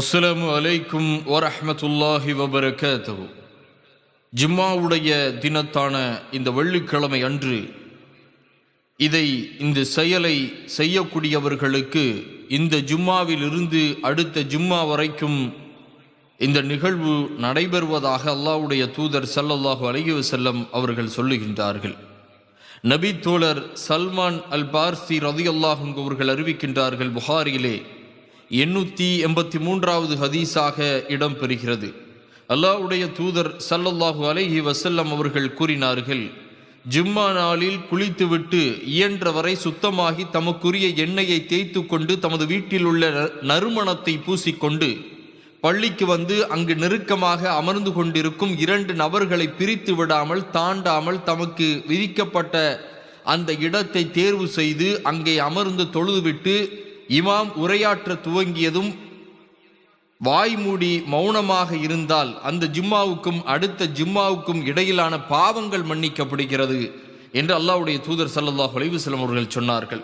அஸ்லாம் அலைக்கும் வரஹ்மத்துல்லாஹி வபரகாத்துஹு. ஜும்மாவுடைய தினத்தான இந்த வெள்ளிக்கிழமை அன்று இதை இந்த செயலை செய்யக்கூடியவர்களுக்கு இந்த ஜும்மாவில் இருந்து அடுத்த ஜும்மா வரைக்கும் இந்த நிகழ்வு நடைபெறுவதாக அல்லாஹ்வுடைய தூதர் சல்லல்லாஹு அலகி வஸல்லம் அவர்கள் சொல்லுகின்றார்கள். நபி தோழர் சல்மான் அல் பார்சி ரதியல்லாஹு அவர்கள் அறிவிக்கின்றார்கள் புகாரிலே எண்ணூற்றி எண்பத்தி மூன்றாவது ஹதீஸாக இடம்பெறுகிறது. அல்லாவுடைய தூதர் சல்லல்லாஹு அலைஹி வசல்லம் அவர்கள் கூறினார்கள் ஜும்மா நாளில் குளித்துவிட்டு இயன்றவரை சுத்தமாகி தமக்குரிய எண்ணெயை தேய்த்து கொண்டு தமது வீட்டில் உள்ள ந- நறுமணத்தை பூசிக்கொண்டு பள்ளிக்கு வந்து அங்கு நெருக்கமாக அமர்ந்து கொண்டிருக்கும் இரண்டு நபர்களை பிரித்து விடாமல் தாண்டாமல் தமக்கு விதிக்கப்பட்ட அந்த இடத்தை தேர்வு செய்து அங்கே அமர்ந்து தொழுதுவிட்டு இமாம் உரையாற்ற துவங்கியதும் வாய் மூடி மௌனமாக இருந்தால் அந்த ஜும்மாவுக்கும் அடுத்த ஜும்மாவுக்கும் இடையிலான பாவங்கள் மன்னிக்கப்படுகிறது என்று அல்லாவுடைய தூதர் ஸல்லல்லாஹு அலைஹி அவர்கள் சொன்னார்கள்.